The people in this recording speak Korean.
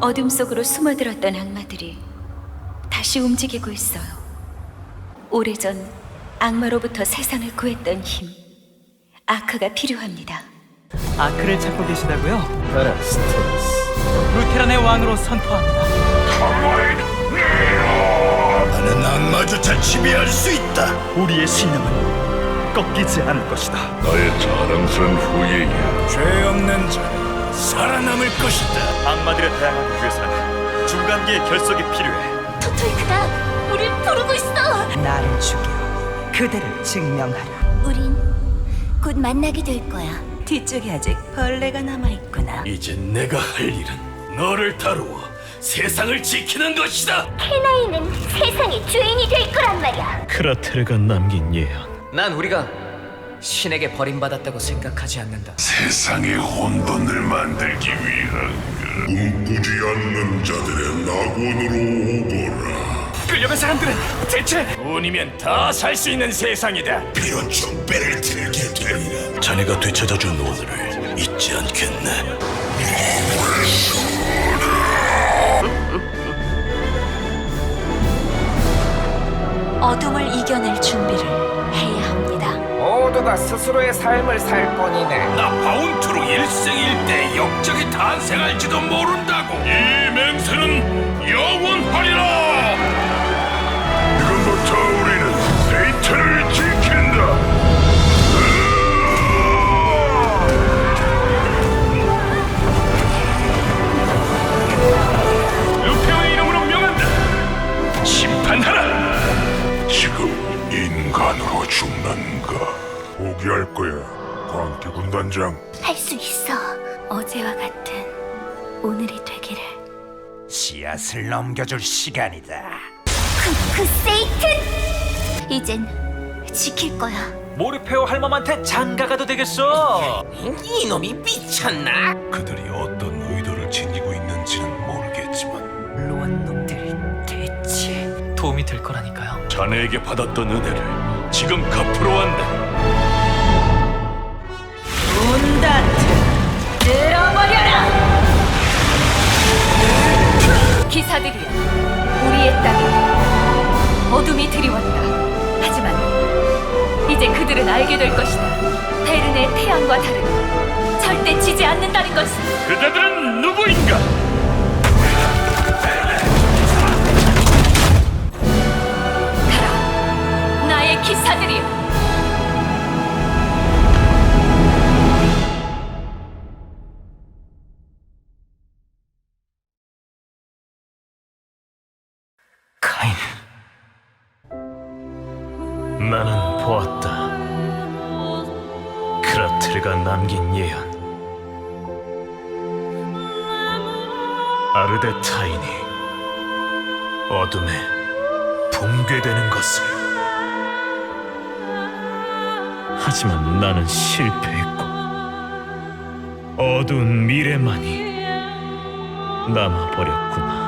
어둠 속으로 숨어들었던 악마들이 다시 움직이고 있어요. 오래전 악마로부터 세상을 구했던 힘, 아크가 필요합니다. 아크를 찾고 계시다고요? 베라스테스 루테란의 왕으로 선포합니다. 나는 악마조차 지배할 수 있다. 우리의 신념은 꺾이지 않을 것이다 나의 자랑스런 후예야. 죄 없는 자는 살아남을 것이다. 악마들에 대항하기 위해서는 중간계의 결속이 필요해 토토이크가 우릴 부르고 있어. 나를 죽여 그들을 증명하라 우린 곧 만나게 될 거야. 뒤쪽에 아직 벌레가 남아 있구나 이제 내가 할 일은 너를 다루어 세상을 지키는 것이다. 케나이는 세상의 주인이 될 거란 말이야. 크라테르가 남긴 예언 난 우리가 신에게 버림받았다고 생각하지 않는다. 세상의 혼돈을 만들기 위한가. 꿈꾸지 않는 자들의 낙원으로 오거라. 끌려간 사람들은 대체 운이면 다 살 수 있는 세상이다. 비로소 배를 들게 되리라. 자네가 되찾아준 오늘을 잊지 않겠네. 어둠을 이겨낼 준비를 해야 합니다. 모두가 스스로의 삶을 살 뿐이네. 나 바운트로 일생일대 역적이 탄생할지도 모른다고. 이 맹세는 영원하리라. 지금부터 우리는 세이트를 지킨다. 루페오의 이름으로 명한다. 심판하라. 지금 인간으로 죽는가? 포기할 거야, 광기 군단장. 할 수 있어. 어제와 같은 오늘이 되기를. 씨앗을 넘겨줄 시간이다. 그, 그 세이튼! 이젠 지킬 거야. 모르페오 할멈한테 장가가도 되겠어. 이놈이 미쳤나? 그들이 어떤 의도를 지니고 있는지는 모르겠지만 로한 놈들이 대체 도움이 될 거라니까요. 자네에게 받았던 은혜를 지금 갚으러 왔네. 문다트 들어버려라! 기사들이여, 우리의 땅에 어둠이 들이왔다. 하지만 이제 그들은 알게 될 것이다. 베른의 태양과 달은 절대 지지 않는다는 것을. 그대들은 누구인가? 카인. 나는 보았다. 크라테르가 남긴 예언. 아르데타인이 어둠에 붕괴되는 것을. 하지만 나는 실패했고 어두운 미래만이 남아버렸구나